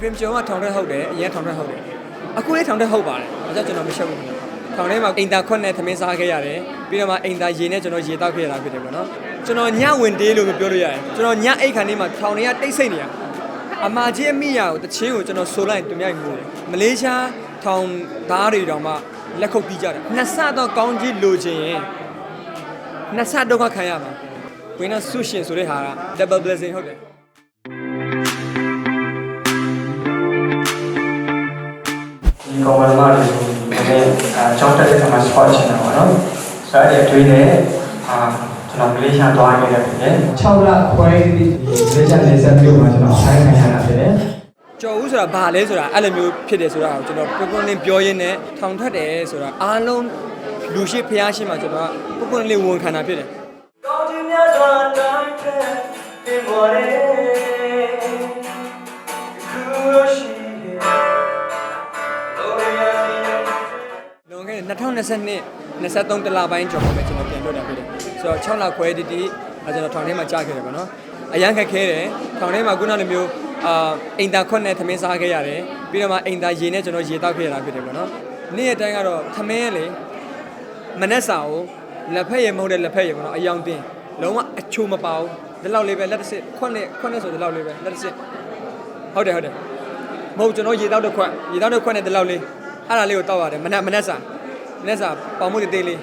FM ကျော်ကထောင်ထက်ဟုတ်တယ်အရင်ထောင်ထက်ဟုတ်တယ်အခုလေးထောင်ထက်ဟုတ်ပါတယ်ဒါကြောင့်ကျွန်တော်မရှက်ဘူးခင်ဗျထောင်ထဲမှာအိမ်သာခွက်နဲ့သမင်းစားခဲ့ရတယ်ပြီးတော့မှအိမ်သာရေနဲ့ကျွန်တော်ရေတောက်ခဲ့ရတာဖြစ်တယ်ပေါ့နော်ကျွန်တော်ညဝင်တေးလို့ပြောလို့ရတယ်ကျွန်တော်ညအိတ်ခါနေမှာထောင်ထဲကတိတ်ဆိတ်နေရအမာကြီးအမိရကိုတချင်းကိုကျွန်တော်ဆိုလိုက်သူမြိုက်မှုတယ်မလေးရှားထောင်သားတွေတောင်မှလက်ခုပ်ပြီးကြတယ်နှစ်ဆတော့ကောင်းကြီးလိုချင်ရင်နှစ်ဆတော့ခံရမှာဝင်းနာဆုရှင်ဆိုတဲ့ဟာက double blessing ဟုတ်တယ် ကောင်မမားတွေကိုဒီနေ့အဲကျောင်းတက်တဲ့ခါမှာ sport ချင်တာပါနော်ဆိုတော့အဲ့ဒီအတွေ့နဲ့အာကျွန်တော်မလေးရှားသွားခဲ့တယ်ဖြစ်တယ်6လခွဲဒီလက်ချက်လက်ဆက်ပြုတ်မှာကျွန်တော်ဆိုင်ခံရတာဖြစ်တယ်ကြော်ဦးဆိုတာဘာလဲဆိုတာအဲ့လိုမျိုးဖြစ်တယ်ဆိုတာကိုကျွန်တော်ပုဂ္ဂိုလ်နဲ့ပြောရင်းနဲ့ထောင်ထွက်တယ်ဆိုတာအားလုံးလူရှိဖျားရှိမှကျွန်တော်ကပုဂ္ဂိုလ်နဲ့ဝန်ခံတာဖြစ်တယ်ကောင်းခြင်းများစွာတိုင်းတဲ့ပြင်ပေါ်တဲ့ခု 2022 23တလပိုင်းကျော်မှာပဲကျွန်တော်ပြန်လွတ်တာဖြစ်တယ်ဆိုတော့6လခွဲတီတီအဲကျွန်တော်ထောင်ထဲမှာကြာခဲ့တယ်ပေါ့နော်အရန်ခက်ခဲတယ်ထောင်ထဲမှာခုနလိုမျိုးအာအိမ်သာခွက်နဲ့သမင်းစားခဲ့ရတယ်ပြီးတော့မှအိမ်သာရေနဲ့ကျွန်တော်ရေတောက်ခဲ့ရတာဖြစ်တယ်ပေါ့နော်နေ့ရက်တိုင်းကတော့သမင်းလေမနက်စာကိုလက်ဖက်ရည်မဟုတ်တဲ့လက်ဖက်ရည်ပေါ့နော်အယောင်တင်လုံးဝအချိုမပါဘူးဒီလောက်လေးပဲလက်တစ်စစ်ခွက်နဲ့ခွက်နဲ့ဆိုဒီလောက်လေးပဲလက်တစ်စစ်ဟုတ်တယ်ဟုတ်တယ်မဟုတ်ကျွန်တော်ရေတောက်တဲ့ခွက်ရေတောက်တဲ့ခွက်နဲ့ဒီလောက်လေးအဲ့ဒါလေးကိုတောက်ရတယ်မနက်မနက်စာ မနေ့စာပေါင်မှုတေးသေးလေး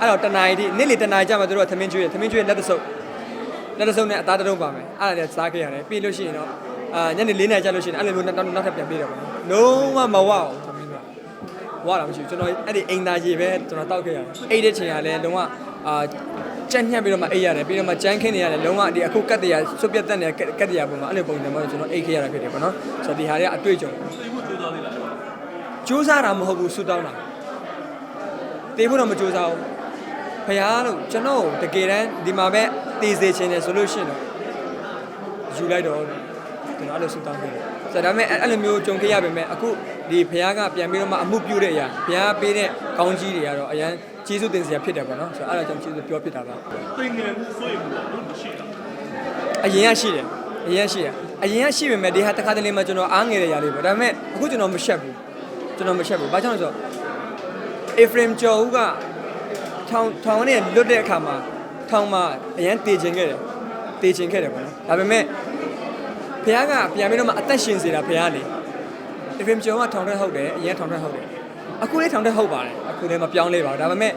အဲ့တော့တနာရီတိနေ့လေတနာရီကြာမှတို့ကသမင်းကျွေးသမင်းကျွေးလက်တဆုပ်လက်တဆုပ်နဲ့အသားတရုံးပါမယ်အဲ့ဒါလည်းစားခဲ့ရတယ်ပြီးလို့ရှိရင်တော့အာညနေ၄နာရီကြာလို့ရှိရင်အဲ့လိုမျိုးနောက်နောက်ထပ်ပြန်ပြေးတယ်ပေါ့နော်လုံးဝမဝအောင်သမင်းကဝါတာမရှိဘူးကျွန်တော်အဲ့ဒီအိမ်သားကြီးပဲကျွန်တော်တောက်ခဲ့ရတယ်အိတ်တဲ့ချိန်ကလည်းလုံးဝအာကြက်ညှက်ပြီးတော့မှအိတ်ရတယ်ပြီးတော့မှကြမ်းခင်းနေရတယ်လုံးဝဒီအခုကတ်တရားစွတ်ပြတ်တက်နေတဲ့ကတ်တရားပုံမှာအဲ့လိုပုံစံမျိုးကျွန်တော်အိတ်ခဲ့ရတာဖြစ်တယ်ပေါ့နော်ဆိုတော့ဒီဟာတွေကအတွေ့အကြုံစူးစားတာမဟုတ်ဘူးဆူတောင်းတာ တေးဖို့တော့မကြိုးစားဘူးဖရားလို့ကျွန်တော်တကယ်တမ်းဒီမှာပဲတေးစေချင်တယ်ဆိုလို့ရှိရင်တော့ယူလိုက်တော့ကျွန်တော်အဲ့လိုဆူတောင်းပေးတယ်ဆိုတော့ဒါပေမဲ့အဲ့လိုမျိုးကြုံခဲ့ရပေမဲ့အခုဒီဖရားကပြန်ပြီးတော့မှအမှုပြုတဲ့အရာဖရားပေးတဲ့ကောင်းကြီးတွေကတော့အရန်ကျေးဇူးတင်စရာဖြစ်တယ်ပေါ့နော်ဆိုတော့အဲ့ဒါကြောင့်ကျေးဇူးပြောဖြစ်တာပါသင်ငယ်မှုဆိုရင်ဘူးမရှိတာအရင်ကရှိတယ်အရင်ကရှိတယ်အရင်ကရှိပေမဲ့ဒီဟာတစ်ခါတလေမှကျွန်တော်အားငယ်တဲ့ຢာလေးပဲဒါပေမဲ့အခုကျွန်တော်မရှက်ဘူးကျွန်တော်မရှက်ဘူးဘာကြောင့်လဲဆိုတော့ Ephraim ကျော်ဦးကထောင်ထောင်နဲ့လွတ်တဲ့အခါမှာထောင်မှာအရန်တည်ခြင်းခဲ့တယ်တည်ခြင်းခဲ့တယ်ပေါ့နော်ဒါပေမဲ့ဖခင်ကပြန်ပြီးတော့မှအသက်ရှင်စေတာဖခင်လေ Ephraim ကျော်ကထောင်ထက်ဟုတ်တယ်အရန်ထောင်ထက်ဟုတ်တယ်အခုလည်းထောင်ထက်ဟုတ်ပါတယ်အခုလည်းမပြောင်းလဲပါဘူးဒါပေမဲ့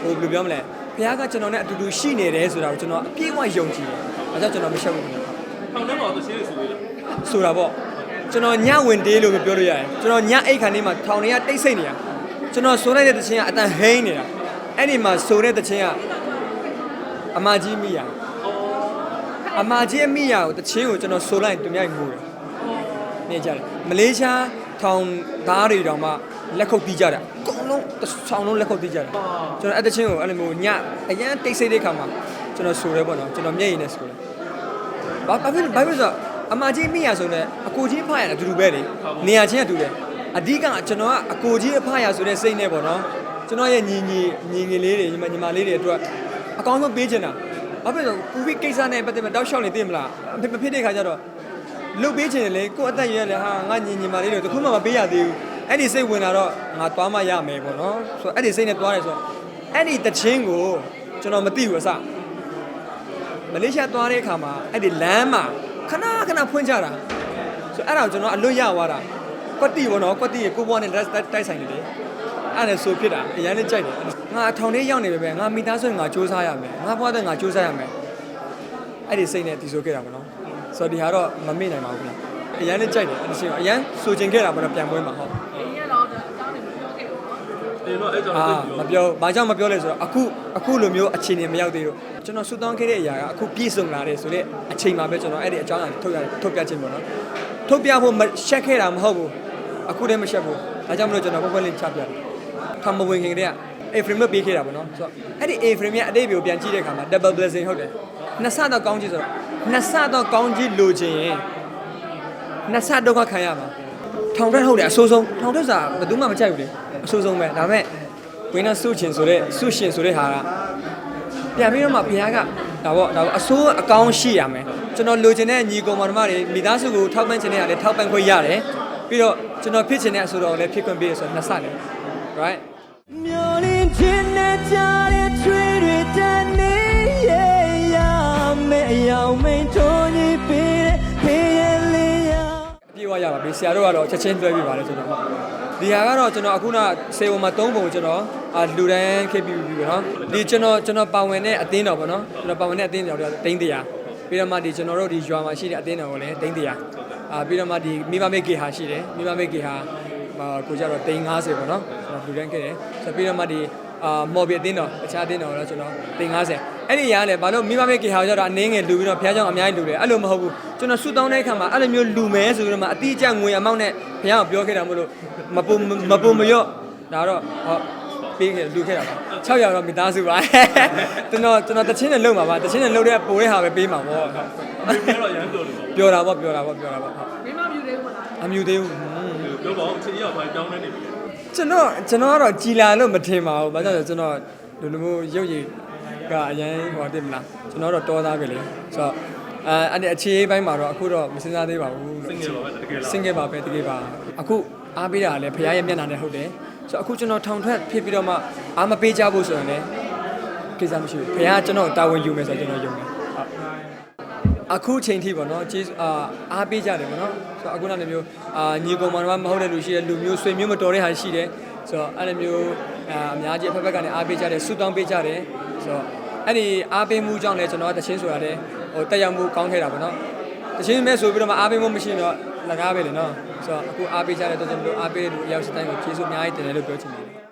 ဟိုဘယ်လိုပြောမလဲဖခင်ကကျွန်တော်နဲ့အတူတူရှိနေတယ်ဆိုတာကိုကျွန်တော်အပြည့်အဝယုံကြည်တယ်ဒါကြောင့်ကျွန်တော်မရှက်ဘူးခင်ဗျာထောင်ထဲမှာသရှင်းလေးဆိုလေဆိုတာပေါ့ကျွန်တော်ညဝင်တေးလို့ပြောလို့ရတယ်ကျွန်တော်ညအိတ်ခါနေမှာထောင်ထဲကတိတ်ဆိတ်နေရတယ် ကျွန်တော်ဆိုလိုက်တဲ့တခြင်းကအတန်ဟိန်းနေတာအဲ့ဒီမှာဆိုတဲ့တခြင်းကအမကြီးမိရအမကြီးအမိရကိုတခြင်းကိုကျွန်တော်ဆိုလိုက်သူမြိုက်မှုတယ်နေကြတယ်မလေးရှားထောင်သားတွေတောင်မှလက်ခုပ်ပြီးကြတာအကုန်လုံးတစ်ဆောင်လုံးလက်ခုပ်ပြီးကြတာကျွန်တော်အဲ့တခြင်းကိုအဲ့လိုမျိုးညအရန်တိတ်ဆိတ်တဲ့ခါမှာကျွန်တော်ဆိုရဲပေါ့နော်ကျွန်တော်မျက်ရည်နဲ့ဆိုတယ်ဘာဘာဖြစ်ဘာဖြစ်ဆိုတော့အမကြီးမိရဆိုတော့အကိုကြီးဖားရအတူတူပဲလေနေရာချင်းအတူတယ် အဓိကကျွန်တော်ကအကိုကြီးအဖားရဆိုတဲ့စိတ်နဲ့ပေါ့နော်ကျွန်တော်ရဲ့ညီညီညီငယ်လေးတွေညီမညီမလေးတွေအတွက်အကောင်းဆုံးပေးချင်တာဘာဖြစ်လို့ကိုဗစ်ကိစ္စနဲ့ပတ်သက်ပြီးတောက်လျှောက်နေသိမလားမဖြစ်မဖြစ်တဲ့ခါကျတော့လုတ်ပေးချင်တယ်လေကိုယ့်အသက်ရွယ်လေဟာငါညီညီမလေးတွေတခုမှမပေးရသေးဘူးအဲ့ဒီစိတ်ဝင်လာတော့ငါသွားမှရမယ်ပေါ့နော်ဆိုတော့အဲ့ဒီစိတ်နဲ့သွားတယ်ဆိုတော့အဲ့ဒီတချင်းကိုကျွန်တော်မသိဘူးအစမလေးရှားသွားတဲ့အခါမှာအဲ့ဒီလမ်းမှာခဏခဏဖွင့်ကြတာဆိုအဲ့ဒါကိုကျွန်တော်အလွတ်ရသွားတာ ကွက်တီပေါ့နော်ကွက်တီကိုဘွားနဲ့တိုက်ဆိုင်နေတယ်အဲ့ဒါဆိုဖြစ်တာအရင်လည်းကြိုက်တယ်ငါထောင်ထဲရောက်နေပဲပဲငါမိသားစုငါစူးစမ်းရမယ်ငါဘွားတဲ့ငါစူးစမ်းရမယ်အဲ့ဒီစိတ်နဲ့တည်ဆိုခဲ့တာပေါ့နော်ဆိုတော့ဒီဟာတော့မမေ့နိုင်ပါဘူးခင်ဗျအရင်လည်းကြိုက်တယ်အဲ့ဒီစိတ်အရင်ဆိုချင်ခဲ့တာပေါ့နော်ပြန်ပွဲမှာဟုတ်တယ်တော့အဲ့ကြောင့်မပြောဘာကြောင့်မပြောလဲဆိုတော့အခုအခုလိုမျိုးအခြေအနေမရောက်သေးတော့ကျွန်တော်ဆူတောင်းခဲ့တဲ့အရာကအခုပြည့်စုံလာတယ်ဆိုတော့အချိန်မှာပဲကျွန်တော်အဲ့ဒီအကြောင်းအရာထုတ်ရထုတ်ပြခြင်းပေါ့နော်ထုတ်ပြဖို့ရှက်ခဲ့တာမဟုတ်ဘူး အခုတည်းမရှက်ဘူးဒါကြောင့်မလို့ကျွန်တော်ပုံပွင့်လေးချပြတယ်ထမဝင်ခင်ကတည်းက A frame လို့ပေးခဲ့တာပေါ့နော်ဆိုတော့အဲ့ဒီ A frame ရဲ့အတိတ်ကိုပြန်ကြည့်တဲ့အခါမှာ double blessing ဟုတ်တယ်နှစ်ဆတော့ကောင်းကြည့်ဆိုတော့နှစ်ဆတော့ကောင်းကြည့်လိုချင်ရင်နှစ်ဆဒုက္ခခံရမှာထောင်ထက်ဟုတ်တယ်အဆိုးဆုံးထောင်ထက်စာဘယ်သူမှမကြိုက်ဘူးလေအဆိုးဆုံးပဲဒါပေမဲ့ဝင်းနာဆုချင်ဆိုတဲ့ဆုရှင်ဆိုတဲ့ဟာကပြန်ပြီးတော့မှဘုရားကဒါပေါ့ဒါပေါ့အဆိုးအကောင်းရှိရမယ်ကျွန်တော်လိုချင်တဲ့ညီကောင်မတော်မတွေမိသားစုကိုထောက်ပံ့ချင်တဲ့အားလည်းထောက်ပံ့ခွင့်ရတယ် ပြီးတော့ကျွန်တော်ဖြစ်ချင်တဲ့အဆိုတော်ကိုလည်းဖြစ်ခွင့်ပေးရဆိုတော့နှစ်ဆတယ် right မျောလင်းခြင်းနဲ့ကြားတဲ့ချွေးတွေတန်နေရရမယ်အယောင်မင်းထုံးကြီးပေးတဲ့ဖေးရလေးရအပြည့်အဝရပါပြီဆရာတို့ကတော့ချက်ချင်းတွဲပြပါတယ်ကျွန်တော်ဒီဟာကတော့ကျွန်တော်အခုနစေဝမှာ၃ပုံကျွန်တော်အာလူတန်းခေပြီးပြီပေါ့နော်ဒီကျွန်တော်ကျွန်တော်ပါဝင်တဲ့အသင်းတော်ပေါ့နော်ကျွန်တော်ပါဝင်တဲ့အသင်းတော်တွေကတိန်းတရာပြီးတော့မှဒီကျွန်တော်တို့ဒီရွာမှာရှိတဲ့အသင်းတော်ကိုလည်းတိန်းတရာ အာပြီးတော့မှဒီမိဘမိတ်ကေဟာရှိတယ်မိဘမိတ်ကေဟာအာကိုကြတော့တိန်း90ပေါ့နော်ကျွန်တော်လူတန်းခဲ့တယ်ဆိုပြီးတော့မှဒီအာမော်ဘီအသင်းတော်အခြားအသင်းတော်တော့ကျွန်တော်တိန်း90အဲ့ဒီရားလေဘာလို့မိဘမိတ်ကေဟာကျတော့အနည်းငယ်လူပြီးတော့ဘုရားကျောင်းအများကြီးလူတယ်အဲ့လိုမဟုတ်ဘူးကျွန်တော်ဆူတောင်းတဲ့အခါမှာအဲ့လိုမျိုးလူမဲဆိုပြီးတော့မှအတိအကျငွေအမောက်နဲ့ဘုရားကိုပြောခဲ့တာမလို့မပူမပူမရော့ဒါတော့ဟော ပေးခဲ့လူခဲ့တာပါ6ရောက်တော့မိသားစုပါကျွန်တော်ကျွန်တော်တချင်းနဲ့လုံပါပါတချင်းနဲ့လုံတဲ့ပိုတဲ့ဟာပဲပေးမှာပေါ့ဟုတ်ဒီကတော့ရမ်းပြောလို့ပြောတာပေါ့ပြောတာပေါ့ပြောတာပေါ့ဟုတ်မိမမြူသေးဘူးမလားအမြူသေးဘူးဟွန်းပြောပါဦးချင်းရောက်ပါကြောင်းနေနေပြီကျွန်တော်ကျွန်တော်ကတော့ကြည်လာလို့မထင်ပါဘူး။ဘာကြောင့်လဲဆိုတော့ကျွန်တော်လူလိုမျိုးရုပ်ရည်ကအရင်ဟိုတည်မလားကျွန်တော်တော့တော်သားပဲလေဆိုတော့အဲအဲ့ဒီအခြေအပိုင်းမှာတော့အခုတော့မစင်စားသေးပါဘူးစင်ငယ်ပါပဲတကယ်လားစင်ငယ်ပါပဲတကယ်ပါအခုအားပေးတာကလည်းဖခင်ရဲ့မျက်နှာနဲ့ဟုတ်တယ် ဆိုတော့အခုကျွန်တော်ထောင်ထွက်ဖြစ်ပြီးတော့မှအားမပေးကြဘူးဆိုရင်လည်းကိစ္စမရှိဘူးဖခင်ကကျွန်တော်တာဝန်ယူမယ်ဆိုတော့ကျွန်တော်ယုံတယ်ဟုတ်အခုချိန်ထိပေါ့နော်ကျေးဇူးအာအားပေးကြတယ်ပေါ့နော်ဆိုတော့အခုနောက်တစ်မျိုးအာညီကောင်မတော်မဟုတ်တဲ့လူရှိတယ်လူမျိုးဆွေမျိုးမတော်တဲ့ဟာရှိတယ်ဆိုတော့အဲ့လိုမျိုးအာအများကြီးအဖက်ဖက်ကနေအားပေးကြတယ်ဆူတောင်းပေးကြတယ်ဆိုတော့အဲ့ဒီအားပေးမှုကြောင့်လည်းကျွန်တော်ကတချင်းဆိုရတယ်ဟိုတက်ရောက်မှုကောင်းခဲ့တာပေါ့နော်တချင်းမဲ့ဆိုပြီးတော့မှအားပေးမှုမရှိရင်တော့လကားပဲလေနော် ဆိုတော့အခုအားပေးကြတဲ့တော့ကျွန်တော်တို့အားပေးတဲ့လူအယောက်စတိုင်းကိုကျေးဇူးအများကြီးတင်တယ်လို့ပြောချင်ပါတယ်